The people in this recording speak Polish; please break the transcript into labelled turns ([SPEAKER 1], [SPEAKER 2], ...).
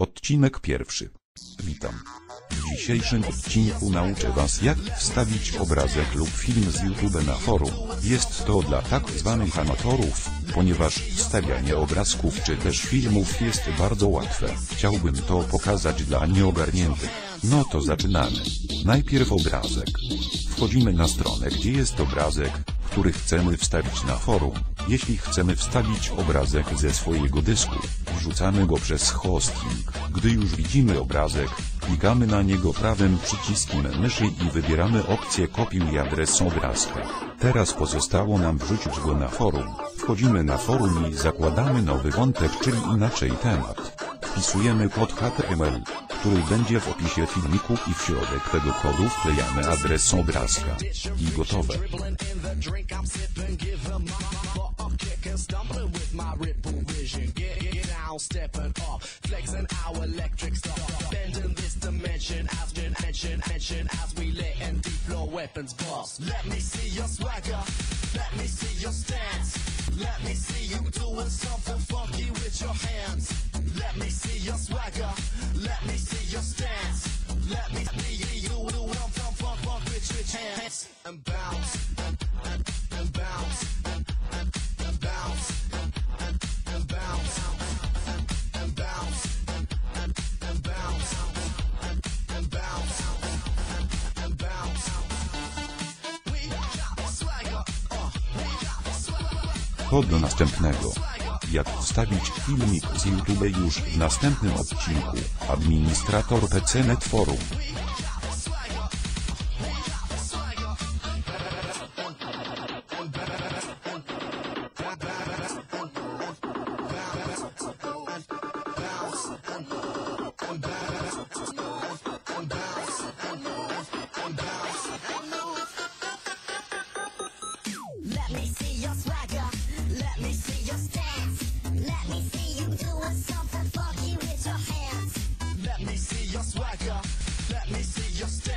[SPEAKER 1] Odcinek pierwszy. Witam. W dzisiejszym odcinku nauczę Was jak wstawić obrazek lub film z YouTube na forum. Jest to dla tak zwanych amatorów, ponieważ wstawianie obrazków czy też filmów jest bardzo łatwe. Chciałbym to pokazać dla nieogarniętych. No to zaczynamy. Najpierw obrazek. Wchodzimy na stronę gdzie jest obrazek, który chcemy wstawić na forum. Jeśli chcemy wstawić obrazek ze swojego dysku, wrzucamy go przez hosting. Gdy już widzimy obrazek, klikamy na niego prawym przyciskiem myszy i wybieramy opcję kopiuj adres obrazka. Teraz pozostało nam wrzucić go na forum. Wchodzimy na forum i zakładamy nowy wątek, czyli inaczej temat. Wpisujemy kod HTML, który będzie w opisie filmiku i w środek tego kodu wklejamy adres obrazka. I gotowe.
[SPEAKER 2] Let me see your stance. Let me see you doing something And bounce. And, and, and bounce. And, and, and bounce. And, and, and bounce. And, and bounce. And, and, and bounce. And, and bounce. And, and bounce. We got swagger. Uh, we got swagger.
[SPEAKER 1] Kod do następnego. Jak wstawić filmik z YouTube już w następnym odcinku. Administrator PCNet Forum.
[SPEAKER 2] me see your swagger. Let me see your stance. Let me see you doing something funky with your hands. Let me see your swagger. Let me see your stance.